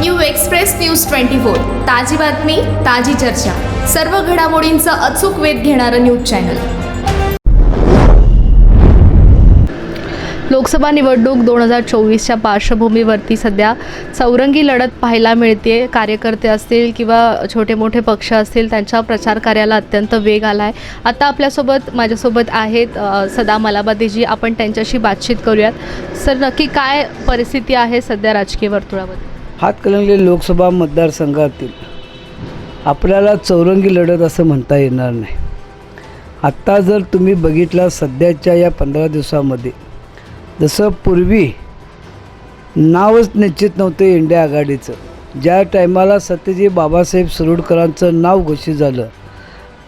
New express news twenty four. ताजी बातमी ताजी चर्चा. सर्व घडामोडींचा अचूक वेध घेणारं न्यूज चॅनल. लोकसभा निवडणूक दोन हजार चोवीसच्या पार्श्वभूमीवरती सध्या चौरंगी लढत पाहायला मिळते. कार्यकर्ते असतील किंवा छोटे मोठे पक्ष असतील त्यांच्या प्रचार कार्याला अत्यंत वेग आला आहे आता आपल्यासोबत माझ्यासोबत आहेत सदा मलाबादेजी. आपण त्यांच्याशी बातचीत करूयात. सर नक्की काय परिस्थिती आहे सध्या राजकीय वर्तुळामध्ये? हातकणंगले लोकसभा मतदारसंघातील आपल्याला चौरंगी लढत असं म्हणता येणार नाही. आत्ता जर तुम्ही बघितला सध्याच्या या पंधरा दिवसामध्ये जसं पूर्वी नावच निश्चित नव्हतं इंडिया आघाडीचं. ज्या टायमाला सत्यजी बाबासाहेब सरोडकरांचं नाव घोषित झालं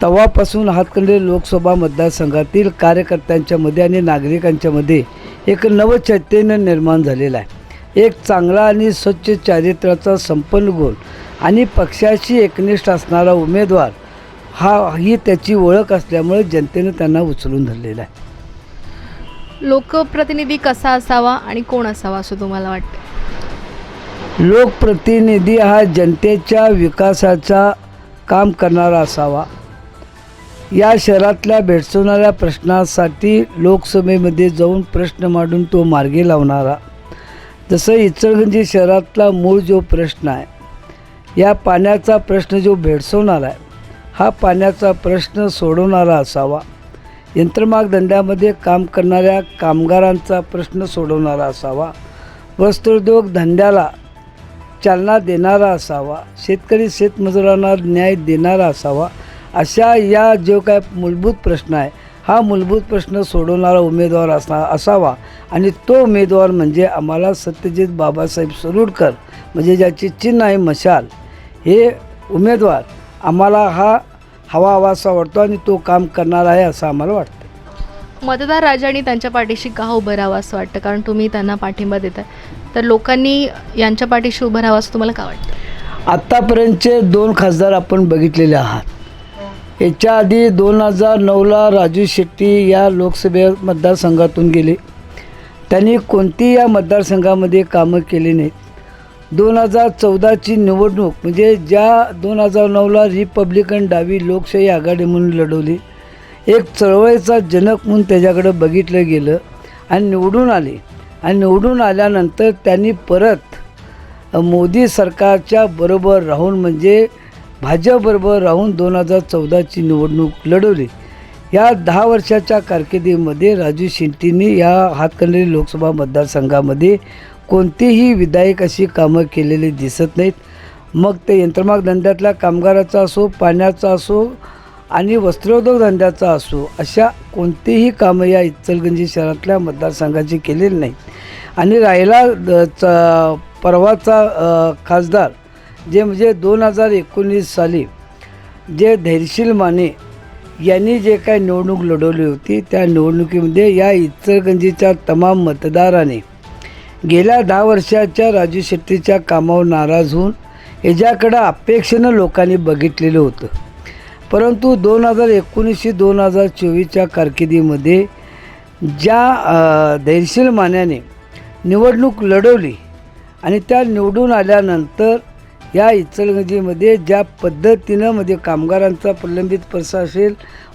तेव्हापासून हातकंडे लोकसभा मतदारसंघातील कार्यकर्त्यांच्यामध्ये आणि नागरिकांच्यामध्ये एक नवचैतन्य निर्माण झालेलं आहे. एक चांगला आणि स्वच्छ चारित्र्याचा संपन्न गुण आणि पक्षाशी एकनिष्ठ असणारा उमेदवार हा ही त्याची ओळख असल्यामुळे जनतेनं त्यांना उचलून धरलेला आहे. लोकप्रतिनिधी कसा असावा आणि कोण असावा असं तुम्हाला वाटतं लोकप्रतिनिधी हा जनतेच्या विकासाचा काम करणारा असावा. या शहरातल्या भेडसवणाऱ्या प्रश्नासाठी लोकसभेमध्ये जाऊन प्रश्न मांडून तो मार्गी लावणारा. जसं इचलगंजी शहरातला मूळ जो प्रश्न आहे या पाण्याचा प्रश्न जो भेडसवणारा आहे हा पाण्याचा प्रश्न सोडवणारा असावा. यंत्रमाग धंद्यामध्ये काम करणाऱ्या कामगारांचा प्रश्न सोडवणारा असावा. वस्त्रोद्योग धंद्याला चालना देणारा असावा. शेतकरी शेतमजुरांना न्याय देणारा असावा. अशा या जो काय मूलभूत प्रश्न आहे हा मूलभूत प्रश्न सोडवणारा उमेदवार असा असावा आणि तो उमेदवार म्हणजे आम्हाला सत्यजित बाबासाहेब सरोडकर म्हणजे ज्याची चिन्ह आहे मशाल. हे उमेदवार आम्हाला हा हवा हवासा वाटतो आणि तो काम करणार आहे असं आम्हाला वाटतं. मतदार राजांनी त्यांच्या पाठीशी का उभं राहावं असं वाटतं? कारण तुम्ही त्यांना पाठिंबा देताय. तर लोकांनी यांच्या पाठीशी उभं राहावं असं तुम्हाला का वाटतं? आत्तापर्यंतचे दोन खासदार आपण बघितलेले आहात. याच्या आधी दोन हजार नऊला राजू शेट्टी या लोकसभे मतदारसंघातून गेले. त्यांनी कोणती या मतदारसंघामध्ये कामं केली नाहीत. दोन हजार चौदाची निवडणूक म्हणजे ज्या दोन हजार नऊला रिपब्लिकन डावी लोकशाही आघाडी म्हणून लढवली एक चळवळीचा जनक म्हणून त्याच्याकडं बघितलं गेलं आणि निवडून आले. आणि निवडून आल्यानंतर त्यांनी परत मोदी सरकारच्या बरोबर राहून म्हणजे भाजपबरोबर राहून दोन हजार चौदाची निवडणूक लढवली. या दहा वर्षाच्या कारकिर्दीमध्ये राजू शेट्टींनी या हातकणंगले लोकसभा मतदारसंघामध्ये कोणतीही विधायक अशी कामं केलेली दिसत नाहीत. मग ते यंत्रमाग धंद्यातल्या कामगाराचा असो पाण्याचा असो आणि वस्त्रोद्योग धंद्याचा असो अशा कोणतीही कामं या इचलगंजी शहरातल्या मतदारसंघाची केलेली नाहीत. आणि राहिला द- च परवाचा खासदार जे म्हणजे दोन हजार एकोणीस साली जे धैर्यशील माने यांनी जे काय निवडणूक लढवली होती त्या निवडणुकीमध्ये या इचलगंजीच्या तमाम मतदाराने गेल्या दहा वर्षाच्या राजू शेट्टीच्या कामावर नाराज होऊन याच्याकडं अपेक्षेनं लोकांनी बघितलेलं होतं. परंतु दोन हजार एकोणीसशे दोन हजार चोवीसच्या कारकिर्दीमध्ये ज्या धैर्यशील मान्याने निवडणूक लढवली आणि त्या निवडून आल्यानंतर या इचलगंजीमध्ये ज्या पद्धतीनं म्हणजे कामगारांचा प्रलंबित प्रश्न असेल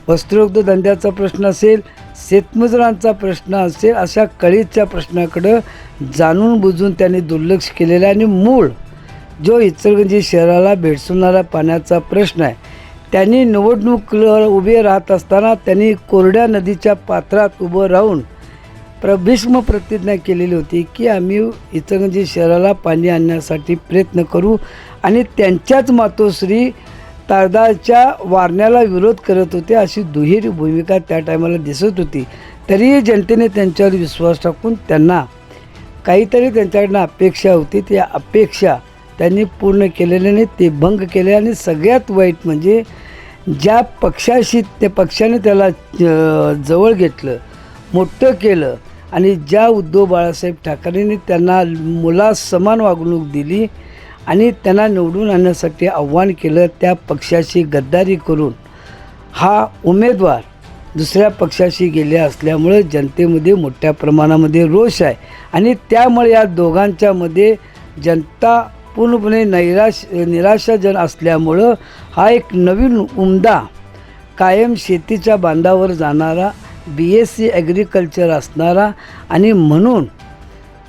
वस्त्रोद्योग धंद्याचा प्रश्न असेल शेतमजुरांचा प्रश्न असेल अशा कळीच्या प्रश्नाकडं जाणून बुजून त्यांनी दुर्लक्ष केलेलं आहे. आणि मूळ जो इचलगंजी शहराला भेडसवणारा पाण्याचा प्रश्न आहे त्यांनी निवडणूक उभे राहत असताना त्यांनी कोरड्या नदीच्या पात्रात उभं राहून प्रभीष्म प्रतिज्ञा केलेली होती की आम्ही इचलकरंजी शहराला पाणी आणण्यासाठी प्रयत्न करू आणि त्यांच्याच मातोश्री तारदाच्या वारण्याला विरोध करत होते अशी दुहेरी भूमिका त्या टायमाला दिसत होती. तरीही जनतेने त्यांच्यावर विश्वास टाकून त्यांना काहीतरी त्यांच्याकडनं अपेक्षा होती. ती अपेक्षा त्यांनी पूर्ण केलेल्याने ते भंग केले आणि सगळ्यात वाईट म्हणजे ज्या पक्षाशी त्या पक्षाने त्याला जवळ घेतलं मोठं केलं आणि ज्या उद्धव बाळासाहेब ठाकरेंनी त्यांना मुलासमान वागणूक दिली आणि त्यांना निवडून आणण्यासाठी आव्हान केलं त्या पक्षाशी गद्दारी करून हा उमेदवार दुसऱ्या पक्षाशी गेले असल्यामुळे जनतेमध्ये मोठ्या प्रमाणामध्ये रोष आहे. आणि त्यामुळे या दोघांच्यामध्ये जनता पूर्णपणे नैराश निराशाजन असल्यामुळं हा एक नवीन उमदा कायम शेतीच्या बांधावर जाणारा बी एस सी ॲग्रिकल्चर असणारा आणि म्हणून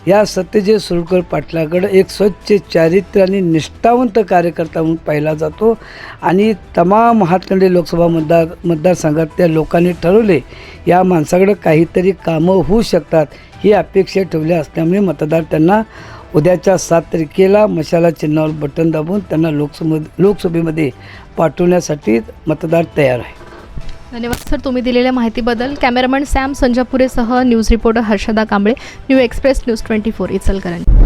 या सत्यजय सुरकर पाटलाकडं एक स्वच्छ चारित्र्य आणि निष्ठावंत कार्यकर्ता म्हणून पाहिला जातो. आणि तमाम हातकंडे लोकसभा मतदार मतदारसंघातल्या लोकांनी ठरवले या माणसाकडं काहीतरी कामं होऊ शकतात ही अपेक्षा ठेवली असल्यामुळे मतदार त्यांना उद्याच्या सात तारखेला मशाला चिन्हावर बटन दाबून त्यांना लोकसभे लोकसभेमध्ये पाठवण्यासाठी मतदार तयार आहे धन्यवाद सर. तुम्ही दिलेल्या माहितीबद्दल cameraman Sam संजापुरेसह news reporter Harshada Kamble new express news twenty four Ichalkaranji.